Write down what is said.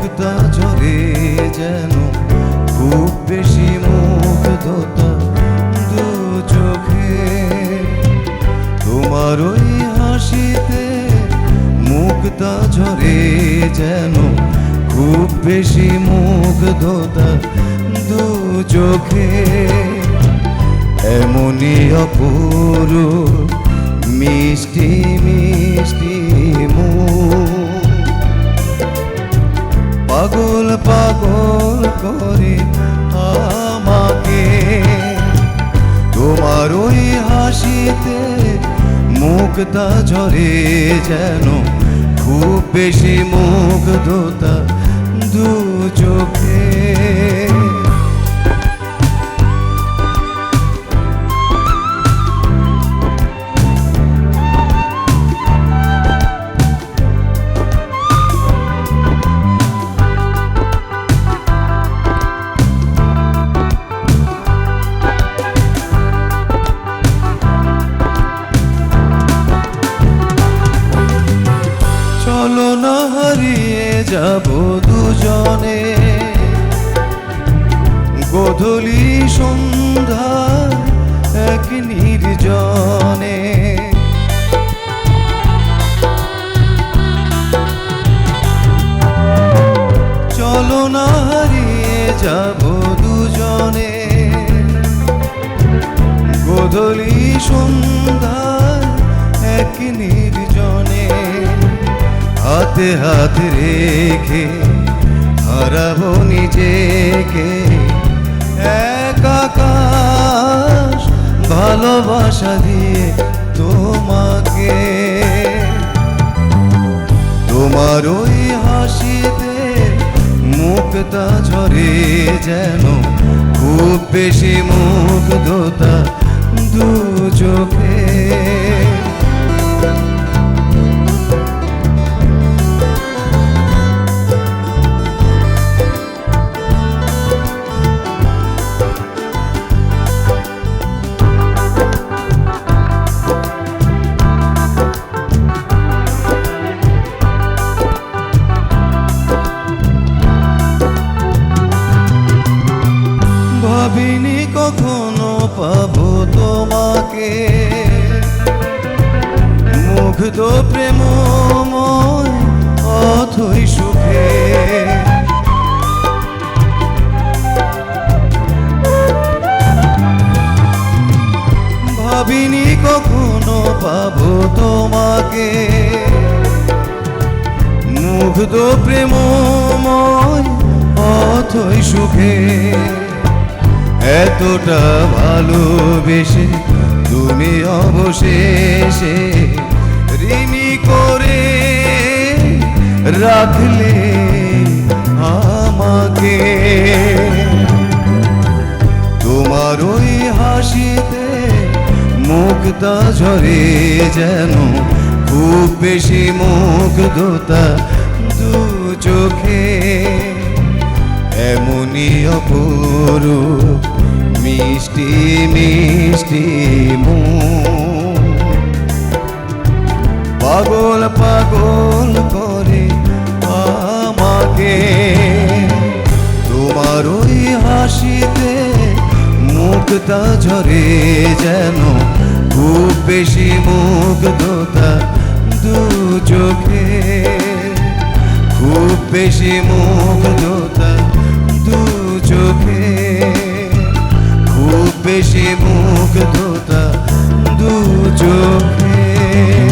মুক্তা ঝরে যেন খুব বেশি মুগ্ধতা দু চোখে। তোমার ওই হাসিতে মুক্তা যেন খুব বেশি মুগ্ধতা দু চোখে। এমনই অপূর্ব মিষ্টি মিষ্টি পাগল করে আমাকে। তোমার ওই হাসিতে মুখটা ঝরে যেন খুব বেশি মুখ মুগ্ধতা দু চোখে। যাব দুজনে। গোধূলি সন্ধ্যা এক নির্জনে। চলো না হারিয়ে যাব দুজনে। গোধূলি সন্ধ্যায় এক নির্জনে হাতে হাত রেখে, হারাবো নিজেকে। এক আকাশ ভালোবাসা দিয়ে তোমাকে। তোমার ওই হাসিতে মুখটা ঝরে যেন খুব বেশি মুখ মুগ্ধতা দু চোখে। মুগ্ধ প্রেমময় অথই সুখে। ভাবিনি কখনো পাবো তোমাকে। মুগ্ধ প্রেমময় অথই সুখে। এতটা ভালোবেসে তুমি অবশেষে করে রাখলে আমাকে। তোমার ওই হাসিতে মুখটা ঝরে যেন খুব বেশি মুগ্ধতা দু চোখে। এমনই অপরূপ মিষ্টি মিষ্টি মুখ মুগ্ধতা ঝরে যেন, খুব বেশি মুগ্ধতা দু চোখে। খুব বেশি মুগ্ধতা দু চোখে। খুব বেশি মুগ্ধতা দু চোখে।